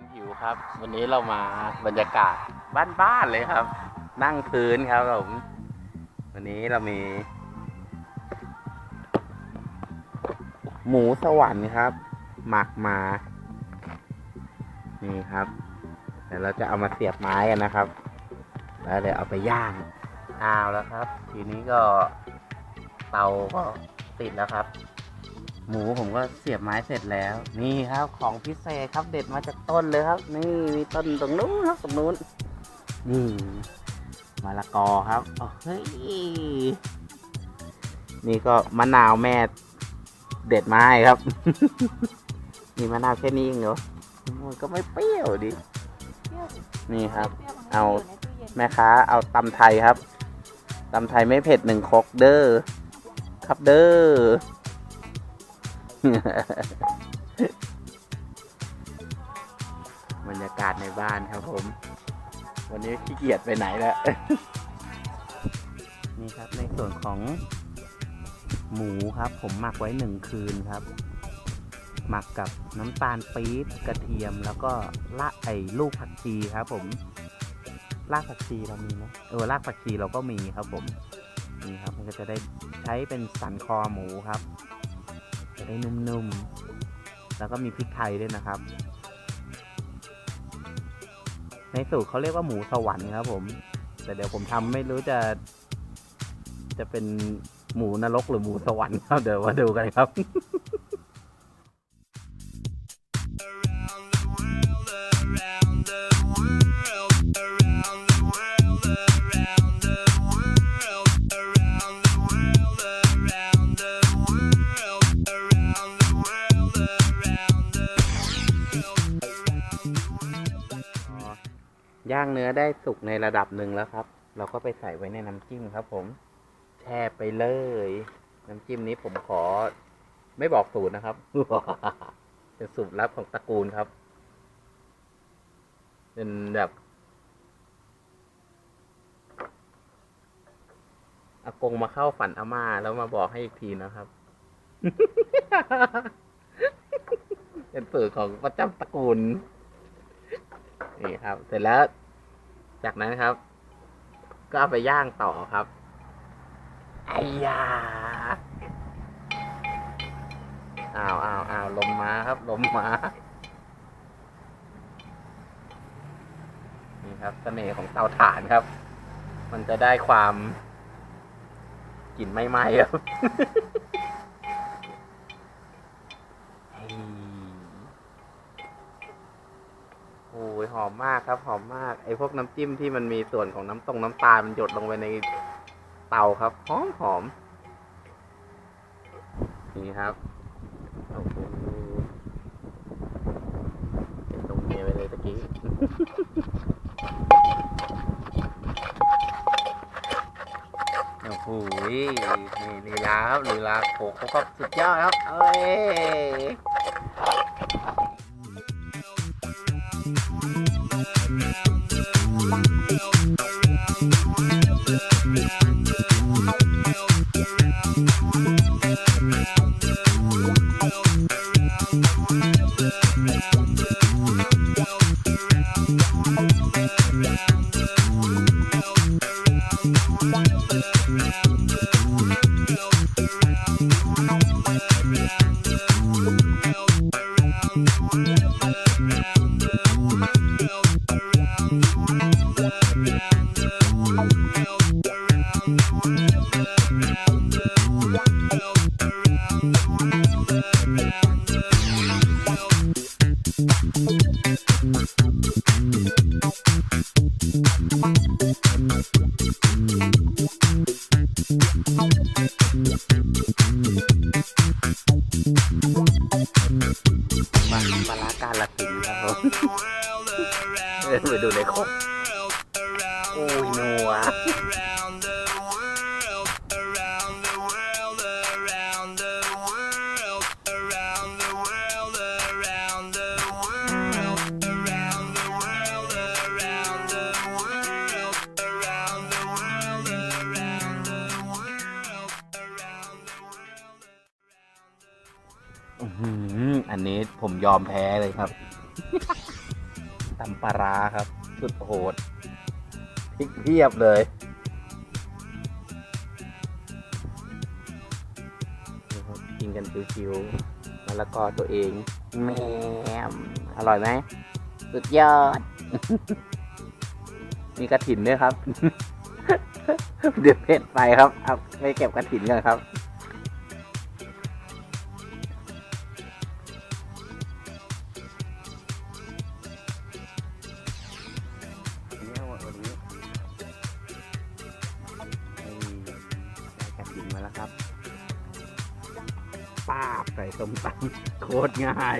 คนหิวครับ วันนี้เรามาบรรยากาศบ้านๆเลยครับ นั่งพื้นครับผมวันนี้เรามี หมูสวรรค์ครับ หมักมา นี่ครับเดี๋ยวเราจะเอามาเสียบไม้กันนะครับ แล้วเดี๋ยวเอาไปย่างอ้าวแล้วครับ ทีนี้ก็เตาก็ติดแล้วครับ หมูผมก็เสียบไม้เสร็จแล้ว นี่ครับของพิเศษครับเด็ดมาจากต้นเลยครับ นี่มีต้นตรงนู้นครับตรงนู้นนี่มะละกอครับโอ้เฮ้ยนี่ก็มะนาวแม่เด็ดไม้ครับนี่มะนาวแค่นี้เองเหรอมันก็ไม่เปรี้ยวดินี่ครับ เอาแม่ค้าเอาตำไทยครับตำไทยไม่เผ็ดหนึ่งครกเด้อครับเด้อ บรรยากาศในบ้านครับผม วันนี้ขี้เกียจไปไหนแล้ว นี่ครับในส่วนของหมูครับผมหมักไว้หนึ่งคืนครับ หมักกับน้ำตาลปี๊บกระเทียมแล้วก็ละไอ้ลูกผักชีครับ ผมรากผักชีเรามีไหมเออรากผักชีเราก็มีครับผมนี่ครับ มันก็จะได้ใช้เป็นสันคอหมูครับ จะได้นุ่มๆ แล้วก็มีพริกไทยด้วยนะครับ ในสูตรเขาเรียกว่าหมูสวรรค์ครับผม แต่เดี๋ยวผมทำไม่รู้จะ จะเป็นหมูนรกหรือหมูสวรรค์ครับ เดี๋ยวมาดูกันครับ ย่างเนื้อได้สุกในระดับหนึ่งแล้วครับ เราก็ไปใส่ไว้ในน้ำจิ้มครับ ผม แช่ไปเลย น้ำจิ้มนี้ผมขอ ไม่บอกสูตรนะครับเป็นสูตรลับของตระกูลครับ เป็นแบบอากงมาเข้าฝันอาม่าแล้วมาบอกให้อีกทีนะครับ เป็นสูตรของประจำตระกูล นี่ครับ เสร็จแล้ว จากนั้นครับ ก็เอาไปย่างต่อครับไอ้ยาอ้าวอ้าวอ้าวลมมาครับ ลมมา นี่ครับเสน่ห์ของเตาถ่านครับ มันจะได้ความกลิ่นไม่ไหม้ครับ อ้ยหอมมากครับ หอมมาก ไอ้พวกน้ำจิ้มที่มันมีส่วนของน้ำตรงน้ำตาลมันหยดลงไปในเตาครับ หอมหอม นี่ครับโอ้โหเป็นตรงเมียไปเลยตะกี้โอ้โหนี่ลีลาครับลีลาโขกเขาก็สุดยอดครับ เอ้ย oh you. มามาลาการละสินครับผมไปดูในครกโอ้ยนัว นนี้ผมยอมแพ้เลยครับตำปลาร้าครับ สุดโหดพริกเพียบเลยกินกันชิวๆมะละกอตัวเองแมมอร่อยไหม สุดยอด มีกระถินด้วยครับ เดือดเผ็ดไปครับ เอาไปเก็บกระถินกันครับาบใส่ส้มตำโคตรง่าย